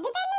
அது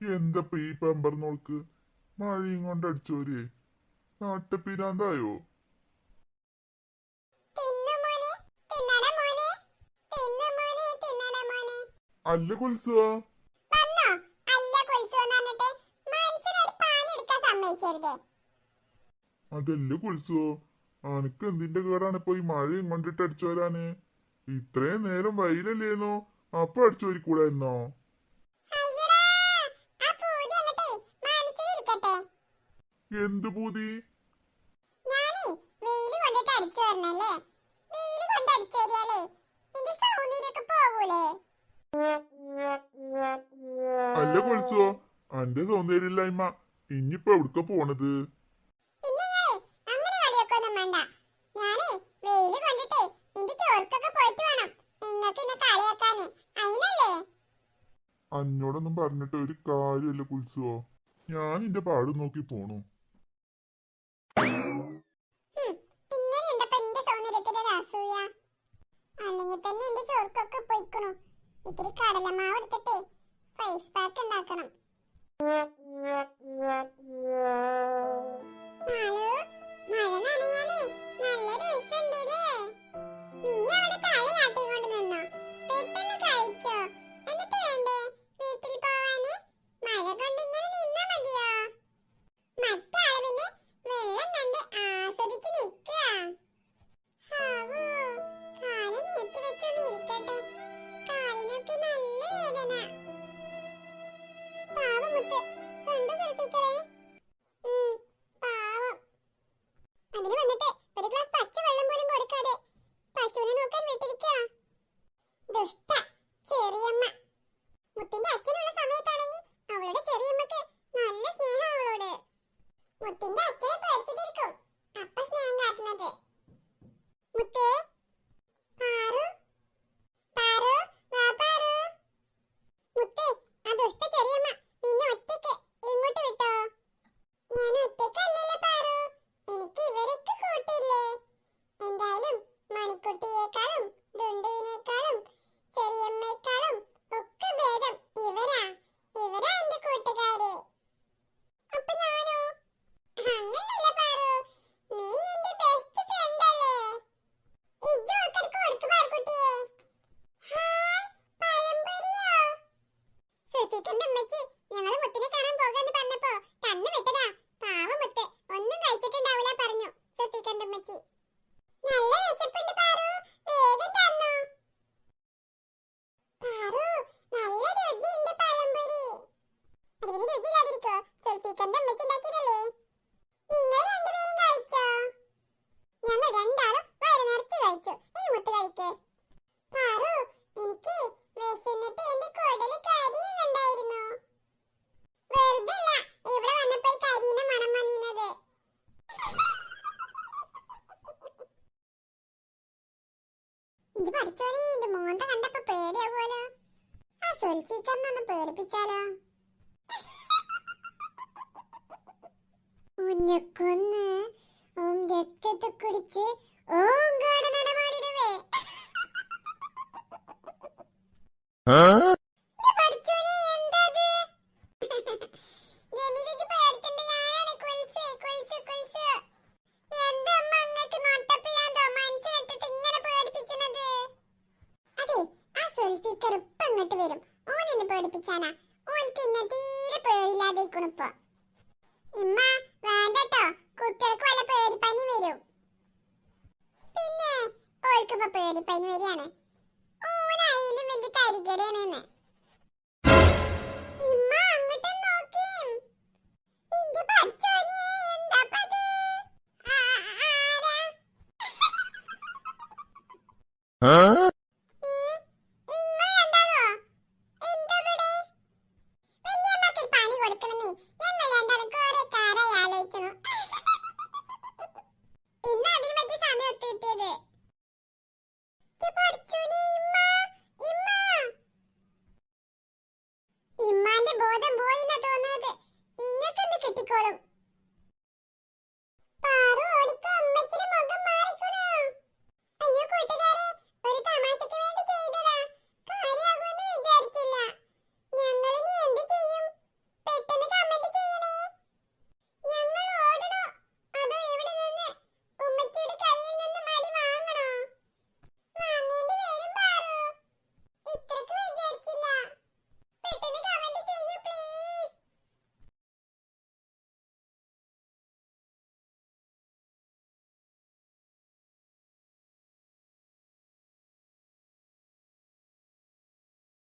എന്തപ്പ ഈ പമ്പർ പെമ്പറന്നോൾക്ക് മഴയും കൊണ്ട് അടിച്ചോരി. നാട്ടപ്പിരാന്തായോ അല്ല കൊൽസുവാ. അതല്ല കുളിച്ചോ അനക്ക് എന്തിന്റെ കേടാണ് ഇപ്പൊ ഈ മഴയും കൊണ്ടിട്ട് അടിച്ചോരാന്? ഇത്രയും നേരം വൈലല്ലേന്നോ അപ്പൊ അടിച്ചു വരിക്കൂടായിരുന്നോ എന്ത് പൂതി? അല്ല കൊളിച്ചോ അന്റെ സൗന്ദര്യമില്ലായ്മ ഇനിയിപ്പോ എവിടുക്ക പോണത്? അന്നോടൊന്നും പറഞ്ഞിട്ട് ഒരു കാര്യമല്ല കുളിച്ചോ ഞാൻ എന്റെ പാട് നോക്കി പോണു. തന്നെ എന്റെ ചോർക്കൊക്കെ പൊയ്ക്കണു. ഇത്തിരി കടലമാവ് എടുത്തിട്ടേ ഫേസ് പാക്ക് ഉണ്ടാക്കണം. എന്നിട്ട് വേണ്ടേ വീട്ടിൽ പോവാന്? മഴ കൊണ്ടിങ്ങനെ ಇಷ್ಟ ഇത് പഠിച്ചോനെ എന്റെ മോന്ത കണ്ടപ്പോ പേടിയാവുമല്ലോ ആ സുൽഫീക്കറിനൊന്ന് പേടിപ്പിച്ചാലോ? ഉന്നക്കൊന്ന് ഓം രക്തത്തെ കുടിച്ച് ഓം ഗാഠ നടപാടിടവേ Huh? ഇമ്മ വേണ്ടട്ടോ. കുട്ടികൾക്ക് വല്ല പേടിപ്പനി വരും. പിന്നെ ഓൾക്കിപ്പോ പേടിപ്പനി വരികയാണ്. ഓനായാലും വലിയ തരികടയാണ് ഇമ്മ അങ്ങോട്ട് നോക്കി. എന്റെ പഠിച്ചോനെ? എന്താ ആ Huh? എന്റെ ബോധം പോയിന്നാ തോന്നുന്നത്. ഇങ്ങക്കൊന്ന് കിട്ടിക്കോളും. പാറു ഓടിക്കോ അമ്മച്ചിനെ